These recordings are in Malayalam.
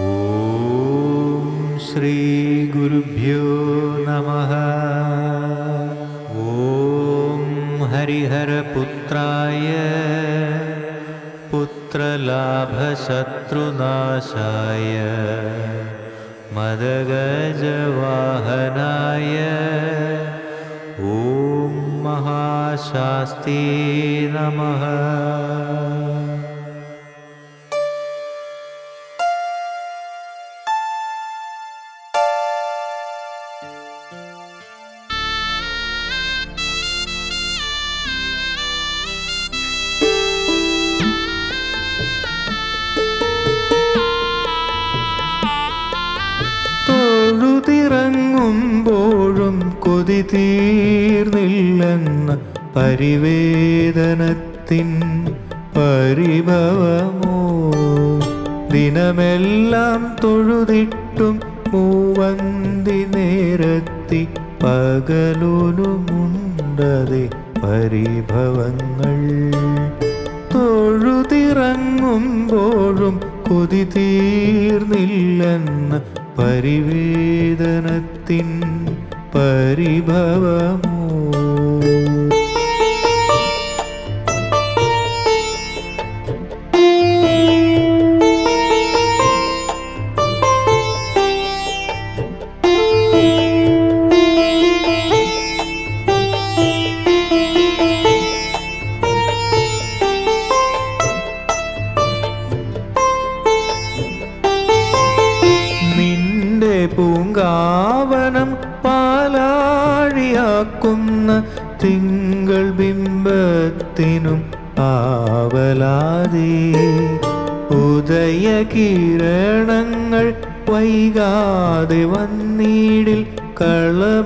ॐ श्रीगुरुभ्यो नमः। ॐ हरिहरपुत्राय पुत्रलाभशत्रुनाशाय मदगजवाहनाय। ॐ महाशास्ते नमः കൊതി തീർന്നില്ലെന്ന പരിവേദനത്തിൻ പരിഭവമോ? ദിനമെല്ലാം തൊഴുതിട്ടും മൂവന്തി നേരത്തി പകലൊരുമുണ്ടതെ പരിഭവങ്ങൾ. തൊഴുതിറങ്ങുമ്പോഴും കൊതി തീർന്നില്ലെന്ന പരിവേദനത്തിൻ പരിഭവമോ പൂങ്കാവനം പാലാഴിയാക്കുന്ന തിങ്കൾ ബിംബത്തിനും ആവലാതി ഉദയകിരണങ്ങൾ വൈകാതെ വന്നീടിൽ കളമൊഴിയുന്നതിൻ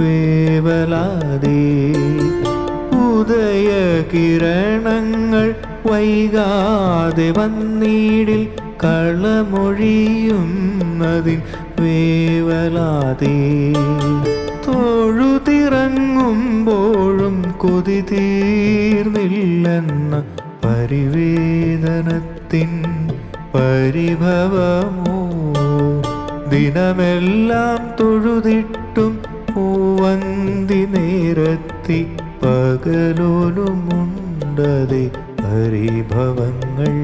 വേവലാതി ഉദയകിരണങ്ങൾ വൈകാതെ വന്നീടിൽ കളമൊഴിയുന്നതിൻ വേവലാതെ. തൊഴുതിറങ്ങുമ്പോഴും കൊതി തീർന്നില്ലെന്ന പരിവേദനത്തിൻ പരിഭവമോ? ദിനമെല്ലാം തൊഴുതിട്ടും പൂവന്തി നേരത്തി പകലോലുമുണ്ടതേ. പരിഭവങ്ങൾ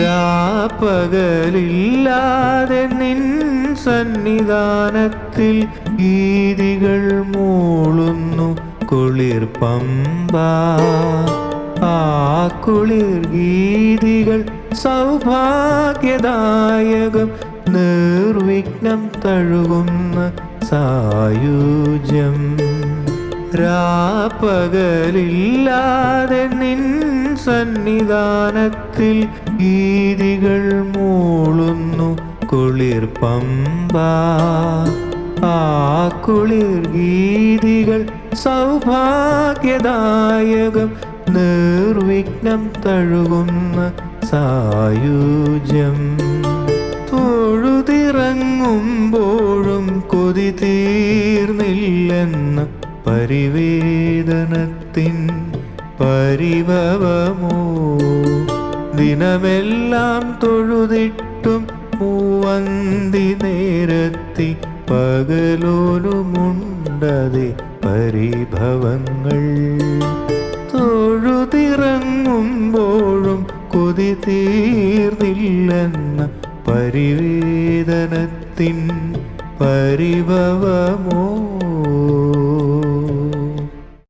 രാപ്പകലില്ലാതെ നിൻ സന്നിധാനത്തിൽ ഗീതികൾ മൂളുന്നു. കുളിർ പമ്പ. ആ കുളിർ ഗീതികൾ സൗഭാഗ്യദായകം നിർവിഘ്നം തഴുകുന്ന സായുജ്യം. രാപ്പകലില്ലാതെ നിൻ സന്നിധാനത്തിൽ ഗീതികൾ മൂളുന്നു. കുളിർ പമ്പ. ആ കുളിർ ഗീതികൾ സൗഭാഗ്യദായകം നിർവിഘ്നം തഴുകുന്ന സായുജ്യം. തൊഴുതിറങ്ങുമ്പോഴും കൊതി തീർന്നില്ലെന്ന പരിവേദനത്തിൻ പരിഭവമോ? ദിനമെല്ലാം തൊഴുതിട്ടും മൂവന്തി നേരത്തി പകലോലുമുണ്ടതി പരിഭവങ്ങൾ. തൊഴുതിറങ്ങുമ്പോഴും കൊതി തീർന്നില്ലെന്ന പരിവേദനത്തിൻ പരിഭവമോ?